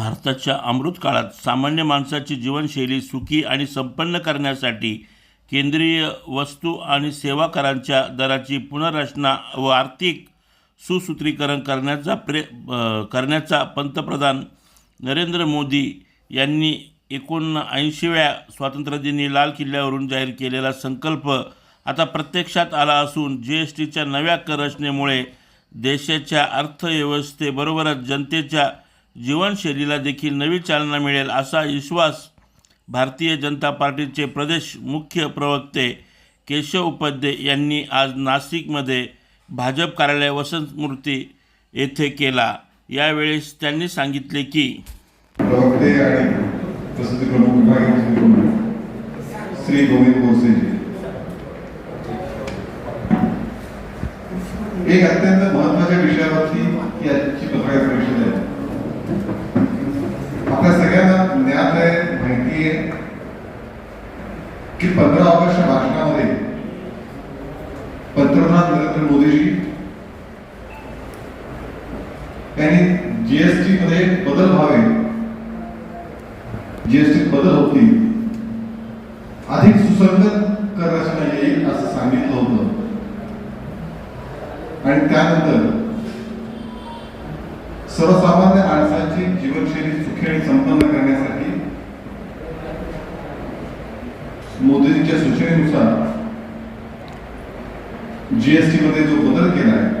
भारताच्या अमृत काळात सामान्य माणसाची जीवनशैली सुखी आणि संपन्न करण्यासाठी केंद्रीय वस्तू आणि सेवा करांच्या दराची पुनर्रचना व आर्थिक सुसूत्रीकरण करण्याचा प्रे करण्याचा पंतप्रधान नरेंद्र मोदी यांनी एकोणऐंशीव्या स्वातंत्र्यदिनी लाल किल्ल्यावरून जाहीर केलेला संकल्प आता प्रत्यक्षात आला असून जी एस टीच्या नव्या कररचनेमुळे देशाच्या अर्थव्यवस्थेबरोबरच जनतेच्या जीवनशैलीला देखील नवी चालना मिळेल असा विश्वास भारतीय जनता पार्टीचे प्रदेश मुख्य प्रवक्ते केशव उपाध्ये यांनी आज नाशिकमध्ये भाजप कार्यालय वसंत मूर्ती येथे केला. यावेळेस त्यांनी सांगितले की प्रवक्ते आणि तसंच प्रमुख विभागीय श्री गोविंद बोरसेजी. एक अत्यंत महत्त्वाच्या विषयावरती ही आजची पत्रकार परिषद आहे आपल्या सगळ्यांना ज्ञात आहे माहिती आहे की पंधरा ऑगस्ट भाषणामध्ये पंतप्रधान नरेंद्र मोदीजी त्यांनी जीएसटी मध्ये बदल व्हावे. जीएसटी बदल होतील अधिक सुसंगत कर रचना येईल असं सांगितलं होतं. आणि त्यानंतर सर्वसामान्य माणसाची जीवनशैली सुखी आणि संपन्न करण्यासाठी मोदीजीच्या सूचनेनुसार जीएसटी मध्ये जो बदल केला आहे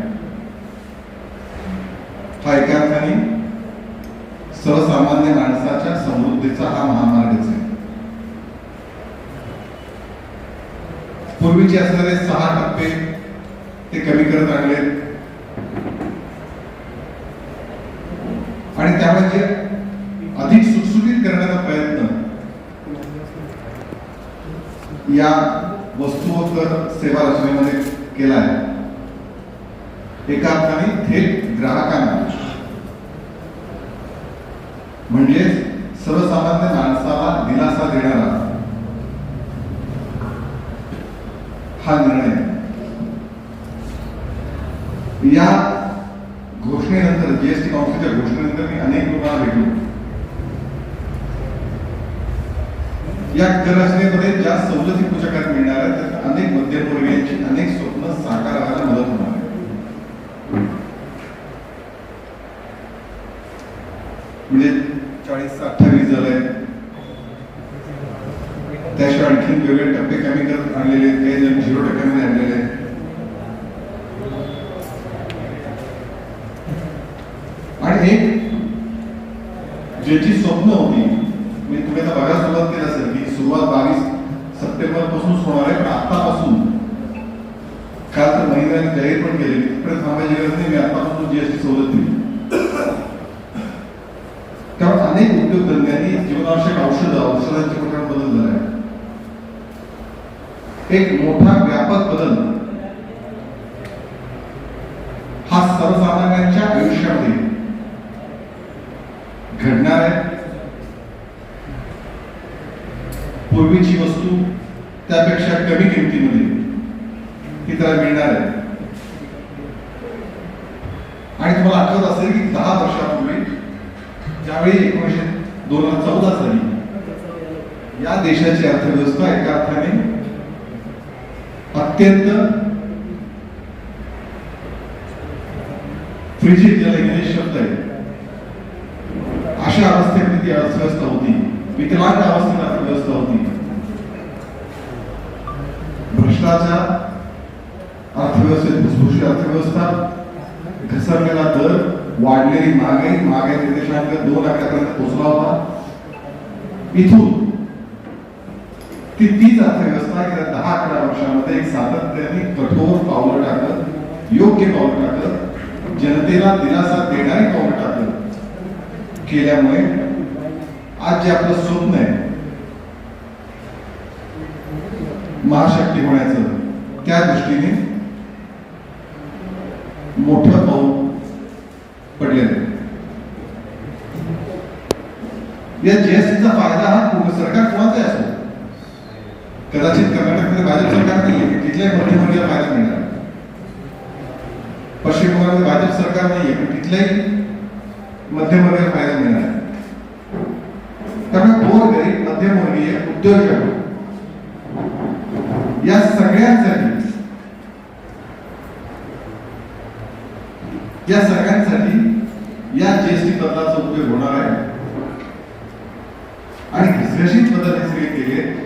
हा एका अर्थाने सर्वसामान्य माणसाच्या समृद्धीचा हा महामार्गच आहे. पूर्वीचे असणारे सहा टप्पे ते कमी करत आणलेत आणि त्यामुळे जे अधिक सुटसुटीत करण्याचा प्रयत्न या वस्तू व कर सेवा रचनेमध्ये केला आहे एका अर्थाने थेट ग्राहकांना. म्हणजे सर्वसामान्य माणसाला दिलासा देणारा हा निर्णय. या घोषणेनंतर जीएसटी काउन्सिलच्या घोषणेनंतर मी अनेक लोकांना भेटलो. या कर ज्या सवलती पूजकात मिळणार आहेत त्यात अनेक मध्यमवर्गीयांची अनेक स्वप्न साकार व्हायला मदत होणार आहे. म्हणजे चाळीस अठ्ठावीस झालंय त्याशिवाय आणखी वेगवेगळे टप्पे कमी करत आणलेले आहेत, काही जण झिरो टक्क्यामध्ये आणलेले आहेत. आणि एक ज्याची स्वप्न होती मी तुम्ही आता बघायला सुरुवात केली असेल. की सुरुवात बावीस सप्टेंबर पासूनच होणार आहे पण आतापासून काल तर महिन्याने जाहीर पण केले. तिकडे थांबायची गरज नाही. मी आतापासून जीएसटी सवलत दिली त्यामुळे अनेक उद्योगधंद्यांनी जीवनावश्यक औषधं औषधांचे प्रकार बदल झाला आहे एक मोठा व्यापक बदल हा सर्वसामान्यांच्या आयुष्यामध्ये घडणार आहे. पूर्वीची वस्तू त्यापेक्षा कमी किमतीमध्ये ही त्याला मिळणार आहे. आणि तुम्हाला आठवत असेल की दहा वर्षापूर्वी ज्यावेळी एकोणीशे दोन हजार चौदा साली या देशाची अर्थव्यवस्था एका अर्थाने अत्यंत फ्रिजिड ज्याला इंग्लिश शब्द आहे. अशा अवस्थेमध्ये ती अर्थव्यवस्था होती. विकलांग अवस्थेत अर्थव्यवस्था होती. भ्रष्टाचार अर्थव्यवस्थेत भुसभुशी अर्थव्यवस्था घसरलेला दर वाढलेली महागाई महागाई निर्देशांक दोन आकड्यापर्यंत पोहोचला होता. इथून ती तीच अर्थव्यवस्था गेल्या दहा अकरा वर्षामध्ये एक सातत्याने कठोर पावलं टाकत योग्य पावलं टाकत जनतेला दिलासा देणारी पावलं टाकत केल्यामुळे आज जे आपलं स्वप्न आहे महाशक्ती होण्याचं त्या दृष्टीने मोठं पाऊल पडलेलं आहे. या जीएसटीचा फायदा हा पूर्ण सरकार कोणाचा असो. कदाचित कर्नाटकमध्ये भाजप सरकार नाहीये तिथल्याही मध्यमवर्गीय फायदा मिळणार पश्चिम बंगालमध्ये भाजप सरकार नाहीये पण तिथल्याही मध्यमवर्गीय फायदा मिळणार गोरगरीब मध्यमवर्गीय उद्योजक सगळ्यांसाठी. या सगळ्यांसाठी या जीएसटी पत्राचा उपयोग होणार आहे. आणि घसघशीत बदल केले